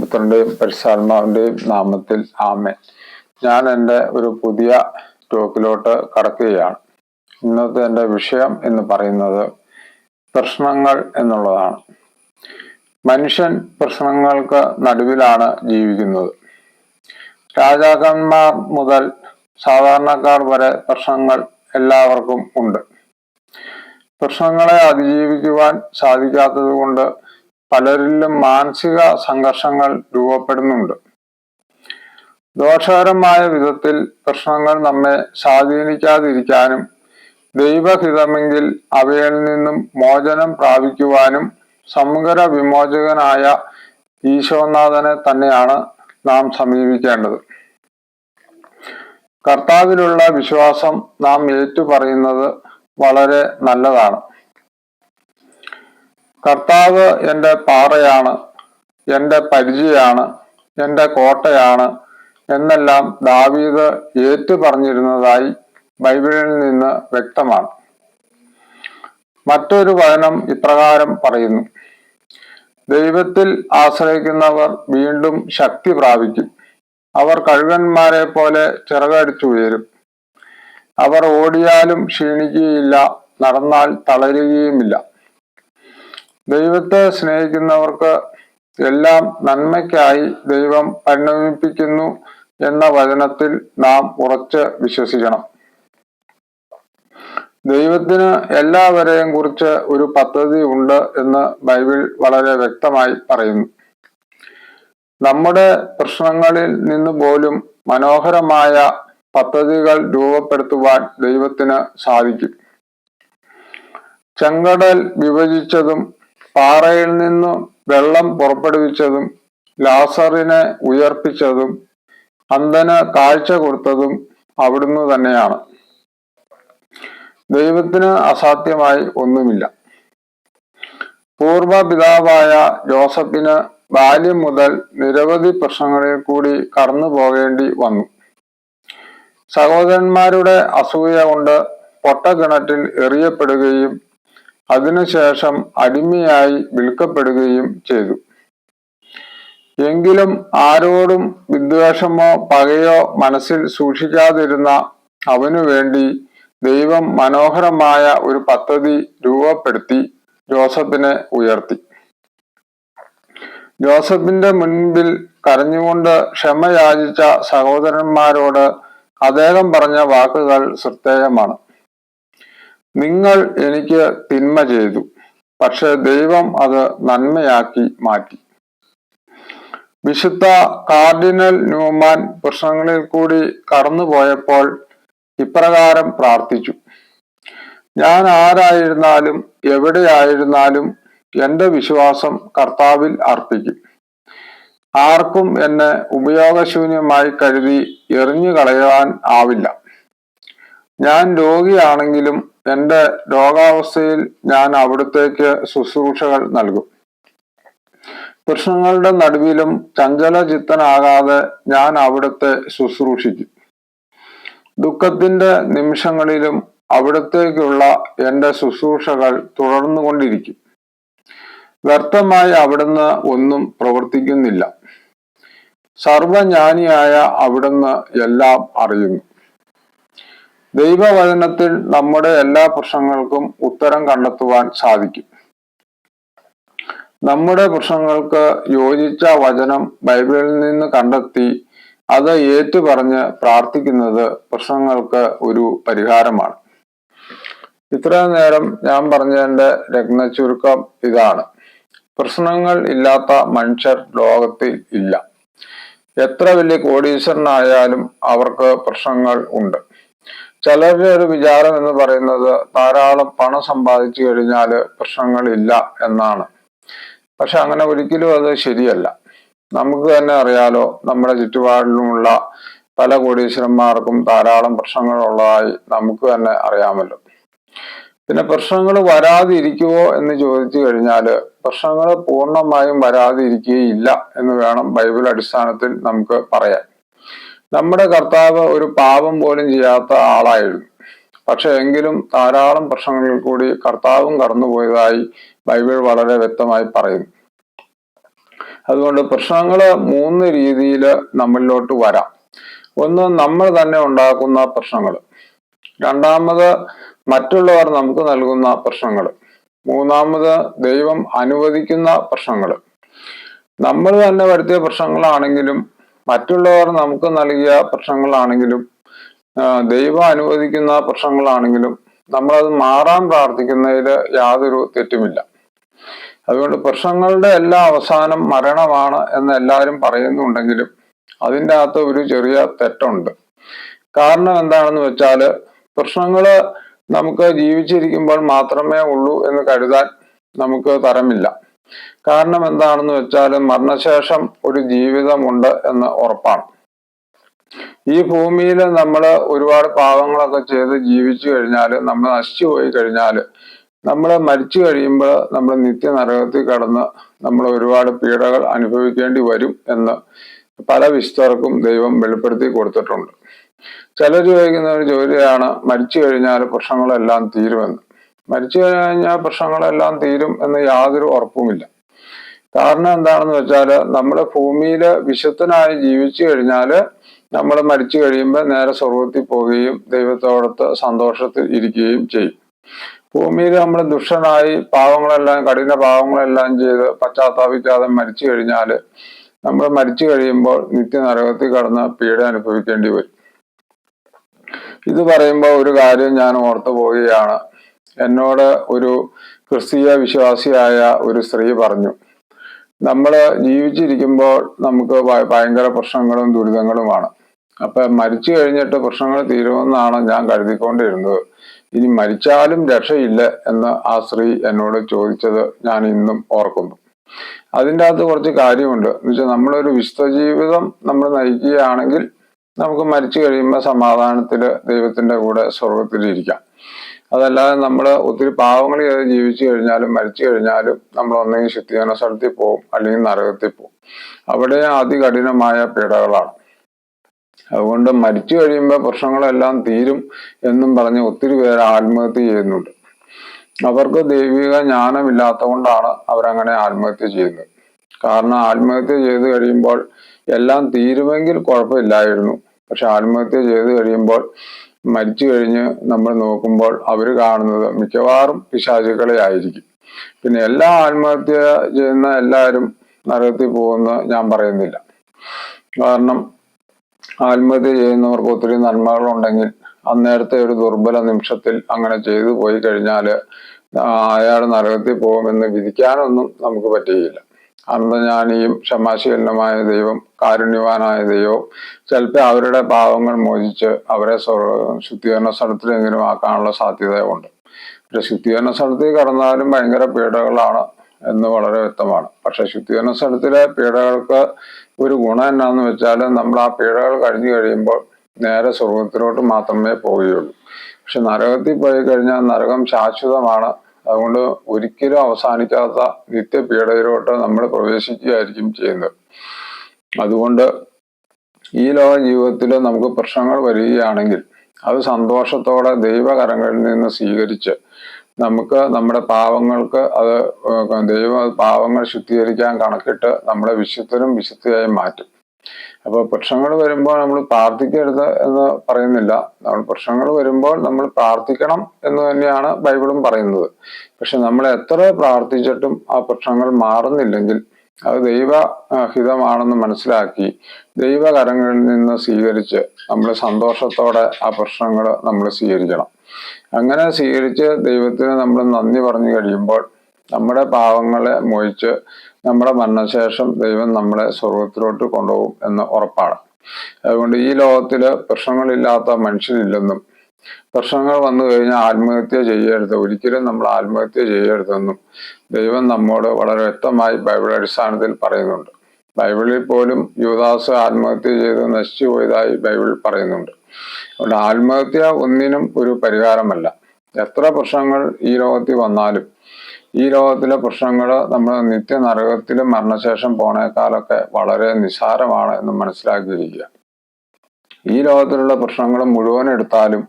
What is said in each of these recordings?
പുത്രന്റെയും പരിശാത്മാവിന്റെയും നാമത്തിൽ ആമേൻ. ഞാൻ എന്റെ ഒരു പുതിയ ടോക്കിലോട്ട് കടക്കുകയാണ്. ഇന്നത്തെ എന്റെ വിഷയം എന്ന് പറയുന്നത് പ്രശ്നങ്ങൾ എന്നുള്ളതാണ്. മനുഷ്യൻ പ്രശ്നങ്ങൾക്ക് നടുവിലാണ് ജീവിക്കുന്നത്. രാജാക്കന്മാർ മുതൽ സാധാരണക്കാർ വരെ പ്രശ്നങ്ങൾ എല്ലാവർക്കും ഉണ്ട്. പ്രശ്നങ്ങളെ അതിജീവിക്കുവാൻ സാധിക്കാത്തത് കൊണ്ട് പലരിലും മാനസിക സംഘർഷങ്ങൾ രൂപപ്പെടുന്നുണ്ട്. ദോഷകരമായ വിധത്തിൽ പ്രശ്നങ്ങൾ നമ്മെ സ്വാധീനിക്കാതിരിക്കാനും ദൈവഹിതമെങ്കിൽ അവയിൽ നിന്നും മോചനം പ്രാപിക്കുവാനും സമഗ്ര വിമോചകനായ ഈശോനാഥനെ തന്നെയാണ് നാം സമീപിക്കേണ്ടത്. കർത്താവിലുള്ള വിശ്വാസം നാം ഏറ്റുപറയുന്നത് വളരെ നല്ലതാണ്. കർത്താവ് എന്റെ പാറയാണ് എന്റെ പരിചയാണ് എന്റെ കോട്ടയാണ് എന്നെല്ലാം ദാവീദ് ഏറ്റു പറഞ്ഞിരുന്നതായി ബൈബിളിൽ നിന്ന് വ്യക്തമാണ്. മറ്റൊരു വചനം ഇപ്രകാരം പറയുന്നു. ദൈവത്തിൽ ആശ്രയിക്കുന്നവർ വീണ്ടും ശക്തി പ്രാപിക്കും. അവർ കഴുകന്മാരെ പോലെ ചിറകടിച്ചുയരും അവർ ഓടിയാലും ക്ഷീണിക്കുകയില്ല നടന്നാൽ തളരുകയുമില്ല. ദൈവത്തെ സ്നേഹിക്കുന്നവർക്ക് എല്ലാം നന്മയ്ക്കായി ദൈവം പരിണമിപ്പിക്കുന്നു എന്ന വചനത്തിൽ നാം ഉറച്ച് വിശ്വസിക്കണം. ദൈവത്തിന് എല്ലാവരെയും കുറിച്ച് ഒരു പദ്ധതി ഉണ്ട് എന്ന് ബൈബിൾ വളരെ വ്യക്തമായി പറയുന്നു. നമ്മുടെ പ്രശ്നങ്ങളിൽ നിന്ന് പോലും മനോഹരമായ പദ്ധതികൾ രൂപപ്പെടുത്തുവാൻ ദൈവത്തിന് സാധിക്കും. ചെങ്കടൽ വിഭജിച്ചതും പാറയിൽ നിന്നും വെള്ളം പുറപ്പെടുവിച്ചതും ലാസറിനെ ഉയർപ്പിച്ചതും അന്ധന് കാഴ്ച കൊടുത്തതും അവിടുന്ന് തന്നെയാണ്. ദൈവത്തിന് അസാധ്യമായി ഒന്നുമില്ല. പൂർവപിതാവായ ജോസഫിന് ബാല്യം മുതൽ നിരവധി പ്രശ്നങ്ങളിൽ കൂടി കടന്നു പോകേണ്ടി വന്നു. സഹോദരന്മാരുടെ അസൂയ കൊണ്ട് പൊട്ടക്കിണറ്റിൽ എറിയപ്പെടുകയും അതിനുശേഷം അടിമയായി വിൽക്കപ്പെടുകയും ചെയ്തു. എങ്കിലും ആരോടും വിദ്വേഷമോ പകയോ മനസ്സിൽ സൂക്ഷിക്കാതിരുന്ന അവനു വേണ്ടി ദൈവം മനോഹരമായ ഒരു പദ്ധതി രൂപപ്പെടുത്തി ജോസഫിനെ ഉയർത്തി. ജോസഫിന്റെ മുൻപിൽ കരഞ്ഞുകൊണ്ട് ക്ഷമയാചിച്ച സഹോദരന്മാരോട് അദ്ദേഹം പറഞ്ഞ വാക്കുകൾ ശ്രദ്ധേയമാണ്. നിങ്ങൾ എനിക്ക് തിന്മ ചെയ്തു പക്ഷെ ദൈവം അത് നന്മയാക്കി മാറ്റി. വിശുദ്ധ കാർഡിനൽ ന്യൂമാൻ പ്രശ്നങ്ങളിൽ കൂടി കടന്നുപോയപ്പോൾ ഇപ്രകാരം പ്രാർത്ഥിച്ചു. ഞാൻ ആരായിരുന്നാലും എവിടെയായിരുന്നാലും എന്റെ വിശ്വാസം കർത്താവിൽ അർപ്പിക്കും. ആർക്കും എന്നെ ഉപയോഗശൂന്യമായി കരുതി എറിഞ്ഞു കളയാൻ ആവില്ല. ഞാൻ രോഗിയാണെങ്കിലും എന്റെ രോഗാവസ്ഥയിൽ ഞാൻ അവിടത്തേക്ക് ശുശ്രൂഷകൾ നൽകും. പ്രശ്നങ്ങളുടെ നടുവിലും ചഞ്ചല ചിത്തനാകാതെ ഞാൻ അവിടുത്തെ ശുശ്രൂഷിക്കും. ദുഃഖത്തിന്റെ നിമിഷങ്ങളിലും അവിടത്തേക്കുള്ള എന്റെ ശുശ്രൂഷകൾ തുടർന്നുകൊണ്ടിരിക്കും വ്യർത്ഥമായി അവിടുന്ന് ഒന്നും പ്രവർത്തിക്കുന്നില്ല. സർവജ്ഞാനിയായ അവിടുന്ന് എല്ലാം അറിയുന്നു. ദൈവവചനത്തിൽ നമ്മുടെ എല്ലാ പ്രശ്നങ്ങൾക്കും ഉത്തരം കണ്ടെത്തുവാൻ സാധിക്കും. നമ്മുടെ പ്രശ്നങ്ങൾക്ക് യോജിച്ച വചനം ബൈബിളിൽ നിന്ന് കണ്ടെത്തി അത് ഏറ്റുപറഞ്ഞ് പ്രാർത്ഥിക്കുന്നത് പ്രശ്നങ്ങൾക്ക് ഒരു പരിഹാരമാണ്. ഇത്രയും നേരം ഞാൻ പറഞ്ഞതിന്റെ രത്ന ചുരുക്കം ഇതാണ്. പ്രശ്നങ്ങൾ ഇല്ലാത്ത മനുഷ്യർ ലോകത്തിൽ ഇല്ല. എത്ര വലിയ കോടീശ്വരനായാലും അവർക്ക് പ്രശ്നങ്ങൾ ഉണ്ട്. ചിലരുടെ ഒരു വിചാരം എന്ന് പറയുന്നത് ധാരാളം പണം സമ്പാദിച്ചു കഴിഞ്ഞാൽ പ്രശ്നങ്ങളില്ല എന്നാണ്. പക്ഷെ അങ്ങനെ ഒരിക്കലും അത് ശരിയല്ല. നമുക്ക് തന്നെ അറിയാലോ നമ്മുടെ ചുറ്റുപാടിലുമുള്ള പല കോടീശ്വരന്മാർക്കും ധാരാളം പ്രശ്നങ്ങൾ ഉള്ളതായി നമുക്ക് തന്നെ അറിയാമല്ലോ. പിന്നെ പ്രശ്നങ്ങൾ വരാതിരിക്കുവോ എന്ന് ചോദിച്ചു കഴിഞ്ഞാൽ പ്രശ്നങ്ങൾ പൂർണമായും വരാതിരിക്കുകയില്ല എന്ന് വേണം ബൈബിൾ അടിസ്ഥാനത്തിൽ നമുക്ക് പറയാൻ. നമ്മുടെ കർത്താവ് ഒരു പാപം പോലും ചെയ്യാത്ത ആളായിരുന്നു. പക്ഷെ എങ്കിലും ധാരാളം പ്രശ്നങ്ങളിൽ കൂടി കർത്താവും കടന്നുപോയതായി ബൈബിൾ വളരെ വ്യക്തമായി പറയുന്നു അതുകൊണ്ട് പ്രശ്നങ്ങൾ മൂന്ന് രീതിയിൽ നമ്മളിലോട്ട് വരാം. ഒന്ന് നമ്മൾ തന്നെ ഉണ്ടാക്കുന്ന പ്രശ്നങ്ങൾ രണ്ടാമത് മറ്റുള്ളവർ നമുക്ക് നൽകുന്ന പ്രശ്നങ്ങൾ മൂന്നാമത് ദൈവം അനുവദിക്കുന്ന പ്രശ്നങ്ങൾ നമ്മൾ തന്നെ വരുത്തിയ പ്രശ്നങ്ങളാണെങ്കിലും മറ്റുള്ളവർ നമുക്ക് നൽകിയ പ്രശ്നങ്ങളാണെങ്കിലും ദൈവം അനുവദിക്കുന്ന പ്രശ്നങ്ങളാണെങ്കിലും നമ്മളത് മാറാൻ പ്രാർത്ഥിക്കുന്നതിൽ യാതൊരു തെറ്റുമില്ല. അതുകൊണ്ട് പ്രശ്നങ്ങളുടെ എല്ലാ അവസാനം മരണമാണ് എന്ന് എല്ലാവരും പറയുന്നുണ്ടെങ്കിലും അതിന്റെ അകത്ത് ഒരു ചെറിയ തെറ്റുണ്ട്. കാരണം എന്താണെന്ന് വെച്ചാൽ പ്രശ്നങ്ങൾ നമുക്ക് ജീവിച്ചിരിക്കുമ്പോൾ മാത്രമേ ഉള്ളൂ എന്ന് കരുതാൻ നമുക്ക് തരമില്ല. കാരണം എന്താണെന്ന് വെച്ചാൽ മരണശേഷം ഒരു ജീവിതമുണ്ട് എന്ന് ഉറപ്പാണ്. ഈ ഭൂമിയിൽ നമ്മൾ ഒരുപാട് പാവങ്ങളൊക്കെ ചെയ്ത് ജീവിച്ചു കഴിഞ്ഞാൽ നമ്മൾ നശിച്ചു പോയി കഴിഞ്ഞാൽ നമ്മൾ മരിച്ചു കഴിയുമ്പോൾ നമ്മൾ നിത്യനരകത്തിൽ കടന്ന് നമ്മൾ ഒരുപാട് പീഡകൾ അനുഭവിക്കേണ്ടി വരും എന്ന് പല വിശുദ്ധർക്കും ദൈവം വെളിപ്പെടുത്തി കൊടുത്തിട്ടുണ്ട്. ചിലർ ചോദിക്കുന്ന ഒരു ജോലിയാണ് മരിച്ചു കഴിഞ്ഞാൽ പ്രശ്നങ്ങളെല്ലാം തീരുമെന്ന്. മരിച്ചു കഴിഞ്ഞാൽ പ്രശ്നങ്ങളെല്ലാം തീരും എന്ന് യാതൊരു ഉറപ്പുമില്ല. കാരണം എന്താണെന്ന് വെച്ചാൽ നമ്മുടെ ഭൂമിയിൽ വിശുദ്ധനായി ജീവിച്ചു കഴിഞ്ഞാൽ നമ്മൾ മരിച്ചു കഴിയുമ്പോൾ നേരെ സ്വർഗത്തിൽ പോവുകയും ദൈവത്തോടൊത്ത് സന്തോഷത്തിൽ ഇരിക്കുകയും ചെയ്യും. ഭൂമിയിൽ നമ്മൾ ദുഷ്ടനായി പാവങ്ങളെല്ലാം കഠിന പാവങ്ങളെല്ലാം ചെയ്ത് പശ്ചാത്താപിക്കാതെ മരിച്ചു കഴിഞ്ഞാൽ നമ്മൾ മരിച്ചു കഴിയുമ്പോൾ നിത്യനരകത്തിൽ കടന്ന് പീഡ അനുഭവിക്കേണ്ടി വരും. ഇത് പറയുമ്പോൾ ഒരു കാര്യം ഞാൻ ഓർത്തു പോവുകയാണ്. എന്നോട് ഒരു ക്രിസ്തീയ വിശ്വാസിയായ ഒരു സ്ത്രീ പറഞ്ഞു നമ്മൾ ജീവിച്ചിരിക്കുമ്പോൾ നമുക്ക് ഭയങ്കര പ്രശ്നങ്ങളും ദുരിതങ്ങളുമാണ്. അപ്പൊ മരിച്ചു കഴിഞ്ഞിട്ട് പ്രശ്നങ്ങൾ തീരുമെന്നാണ് ഞാൻ കരുതിക്കൊണ്ടിരുന്നത്. ഇനി മരിച്ചാലും രക്ഷയില്ല എന്ന് ആ സ്ത്രീ എന്നോട് ചോദിച്ചത് ഞാൻ ഇന്നും ഓർക്കുന്നു. അതിന്റെ അകത്ത് കുറച്ച് കാര്യമുണ്ട്. എന്ന് വെച്ചാൽ നമ്മളൊരു വിശുദ്ധ ജീവിതം നമ്മൾ നയിക്കുകയാണെങ്കിൽ നമുക്ക് മരിച്ചു കഴിയുമ്പോൾ സമാധാനത്തിൽ ദൈവത്തിന്റെ കൂടെ സ്വർഗത്തിലിരിക്കാം അതല്ലാതെ നമ്മൾ ഒത്തിരി പാവങ്ങൾ ചെയ്ത് ജീവിച്ചു കഴിഞ്ഞാലും മരിച്ചു കഴിഞ്ഞാലും നമ്മൾ ഒന്നെങ്കിൽ ശുദ്ധീകരണ സ്ഥലത്തിൽ പോകും അല്ലെങ്കിൽ നരകത്തിൽ പോകും അവിടെ അതികഠിനമായ പീഡകളാണ്. അതുകൊണ്ട് മരിച്ചു കഴിയുമ്പോൾ പ്രശ്നങ്ങളെല്ലാം തീരും എന്നും പറഞ്ഞ് ഒത്തിരി പേര് ആത്മഹത്യ ചെയ്യുന്നുണ്ട്. അവർക്ക് ദൈവിക ജ്ഞാനമില്ലാത്ത കൊണ്ടാണ് അവരങ്ങനെ ആത്മഹത്യ ചെയ്യുന്നത്. കാരണം ആത്മഹത്യ ചെയ്ത് കഴിയുമ്പോൾ എല്ലാം തീരുമെങ്കിൽ കുഴപ്പമില്ലായിരുന്നു. പക്ഷെ ആത്മഹത്യ ചെയ്ത് കഴിയുമ്പോൾ മരിച്ചു കഴിഞ്ഞ് നമ്മൾ നോക്കുമ്പോൾ അവർ കാണുന്നത് മിക്കവാറും പിശാചുക്കളെ ആയിരിക്കും. പിന്നെ എല്ലാ ആത്മഹത്യ ചെയ്യുന്ന എല്ലാവരും നരകത്തിൽ പോകുമെന്ന് ഞാൻ പറയുന്നില്ല. കാരണം ആത്മഹത്യ ചെയ്യുന്നവർക്ക് ഒത്തിരി നന്മകളുണ്ടെങ്കിൽ അന്നേരത്തെ ഒരു ദുർബല നിമിഷത്തിൽ അങ്ങനെ ചെയ്തു പോയി കഴിഞ്ഞാൽ അയാൾ നരകത്തിൽ പോകുമെന്ന് വിധിക്കാനൊന്നും നമുക്ക് പറ്റുകയില്ല. അന്തജ്ഞാനിയും ക്ഷമാശീലനുമായ ദൈവം കാരുണ്യവാനായ ദൈവം ചിലപ്പോൾ അവരുടെ പാവങ്ങൾ മോചിച്ച് അവരെ ശുദ്ധീകരണ സ്ഥലത്തിലെങ്കിലും ആക്കാനുള്ള സാധ്യതയുണ്ട് പക്ഷെ ശുദ്ധീകരണ സ്ഥലത്തിൽ കടന്നാലും ഭയങ്കര പീഡകളാണ് എന്ന് വളരെ വ്യക്തമാണ്. പക്ഷെ ശുദ്ധീകരണ സ്ഥലത്തിലെ പീഡകൾക്ക് ഒരു ഗുണം എന്നാന്ന് വെച്ചാൽ നമ്മൾ ആ പീഡകൾ കഴിഞ്ഞു കഴിയുമ്പോൾ നേരെ സ്വർഗത്തിലോട്ട് മാത്രമേ പോവുകയുള്ളൂ. പക്ഷെ നരകത്തിൽ പോയി കഴിഞ്ഞാൽ നരകം ശാശ്വതമാണ് അതുകൊണ്ട് ഒരിക്കലും അവസാനിക്കാത്ത നിത്യപീഡയിലോട്ട് നമ്മൾ പ്രവേശിക്കുകയായിരിക്കും ചെയ്യുന്നത്. അതുകൊണ്ട് ഈ ലോക ജീവിതത്തിൽ നമുക്ക് പ്രശ്നങ്ങൾ വരികയാണെങ്കിൽ അത് സന്തോഷത്തോടെ ദൈവകരങ്ങളിൽ നിന്ന് സ്വീകരിച്ച് നമുക്ക് നമ്മുടെ പാവങ്ങൾക്ക് അത് ദൈവ പാവങ്ങൾ ശുദ്ധീകരിക്കാൻ കണക്കിട്ട് നമ്മളെ വിശുദ്ധനും വിശുദ്ധയായി മാറ്റും. അപ്പോൾ പ്രശ്നങ്ങൾ വരുമ്പോൾ നമ്മൾ പ്രാർത്ഥിക്കരുത് എന്ന് പറയുന്നില്ല. നമ്മൾ പ്രശ്നങ്ങൾ വരുമ്പോൾ നമ്മൾ പ്രാർത്ഥിക്കണം എന്ന് തന്നെയാണ് ബൈബിളും പറയുന്നത്. പക്ഷെ നമ്മൾ എത്ര പ്രാർത്ഥിച്ചിട്ടും ആ പ്രശ്നങ്ങൾ മാറുന്നില്ലെങ്കിൽ അത് ദൈവ ഹിതമാണെന്ന് മനസ്സിലാക്കി ദൈവകരങ്ങളിൽ നിന്ന് സ്വീകരിച്ച് നമ്മൾ സന്തോഷത്തോടെ ആ പ്രശ്നങ്ങൾ നമ്മൾ സ്വീകരിക്കണം. അങ്ങനെ സ്വീകരിച്ച് ദൈവത്തിന് നമ്മൾ നന്ദി പറഞ്ഞു കഴിയുമ്പോൾ നമ്മുടെ പാവങ്ങളെ മോഹിച്ച് നമ്മുടെ മരണശേഷം ദൈവം നമ്മളെ സ്വർഗത്തിലോട്ട് കൊണ്ടുപോകും എന്ന് ഉറപ്പാണ്. അതുകൊണ്ട് ഈ ലോകത്തിൽ പ്രശ്നങ്ങളില്ലാത്ത മനുഷ്യരില്ലെന്നും പ്രശ്നങ്ങൾ വന്നു കഴിഞ്ഞാൽ ആത്മഹത്യ ചെയ്യരുത് ഒരിക്കലും നമ്മൾ ആത്മഹത്യ ചെയ്യരുതെന്നും ദൈവം നമ്മോട് വളരെ വ്യക്തമായി ബൈബിൾ അടിസ്ഥാനത്തിൽ പറയുന്നുണ്ട്. ബൈബിളിൽ പോലും യുവദാസ് ആത്മഹത്യ ചെയ്ത് നശിച്ചു പോയതായി ബൈബിൾ പറയുന്നുണ്ട്. അതുകൊണ്ട് ആത്മഹത്യ ഒന്നിനും ഒരു പരിഹാരമല്ല. എത്ര പ്രശ്നങ്ങൾ ഈ ലോകത്തിൽ വന്നാലും ഈ ലോകത്തിലെ പ്രശ്നങ്ങൾ നമ്മൾ നിത്യ നരകത്തിലും മരണശേഷം പോണേക്കാളൊക്കെ വളരെ നിസാരമാണ് എന്ന് മനസ്സിലാക്കിയിരിക്കുക. ഈ ലോകത്തിലുള്ള പ്രശ്നങ്ങൾ മുഴുവൻ എടുത്താലും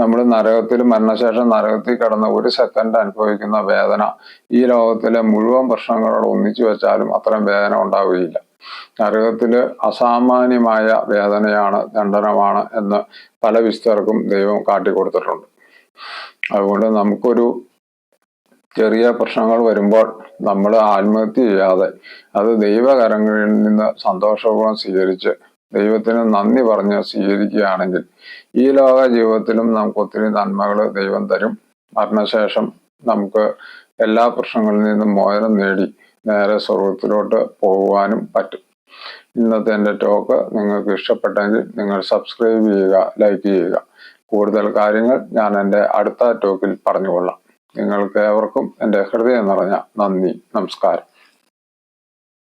നമ്മൾ നരകത്തിൽ മരണശേഷം നരകത്തിൽ കിടന്ന് ഒരു സെക്കൻഡ് അനുഭവിക്കുന്ന വേദന ഈ ലോകത്തിലെ മുഴുവൻ പ്രശ്നങ്ങളോട് ഒന്നിച്ചു വെച്ചാലും അത്രയും വേദന ഉണ്ടാവുകയില്ല. നരകത്തിൽ അസാമാന്യമായ വേദനയാണ് ദണ്ഡനമാണ് എന്ന് പല വിസ്തർക്കും ദൈവം കാട്ടിക്കൊടുത്തിട്ടുണ്ട്. അതുകൊണ്ട് നമുക്കൊരു ചെറിയ പ്രശ്നങ്ങൾ വരുമ്പോൾ നമ്മൾ ആത്മഹത്യ ചെയ്യാതെ അത് ദൈവകരങ്ങളിൽ നിന്ന് സന്തോഷപൂർവം സ്വീകരിച്ച് ദൈവത്തിന് നന്ദി പറഞ്ഞ് സ്വീകരിക്കുകയാണെങ്കിൽ ഈ ലോക ജീവിതത്തിലും നമുക്ക് ഒത്തിരി നന്മകൾ ദൈവം തരും. മരണശേഷം നമുക്ക് എല്ലാ പ്രശ്നങ്ങളിൽ നിന്നും മോചനം നേടി നേരെ സ്വർഗത്തിലോട്ട് പോകുവാനും പറ്റും. ഇന്നത്തെ എന്റെ ടോക്ക് നിങ്ങൾക്ക് ഇഷ്ടപ്പെട്ടെങ്കിൽ നിങ്ങൾ സബ്സ്ക്രൈബ് ചെയ്യുക ലൈക്ക് ചെയ്യുക. കൂടുതൽ കാര്യങ്ങൾ ഞാൻ എന്റെ അടുത്ത ടോക്കിൽ പറഞ്ഞുകൊള്ളാം. നിങ്ങൾക്ക് ഏവർക്കും എന്റെ ഹൃദയം നിറഞ്ഞ നന്ദി നമസ്കാരം.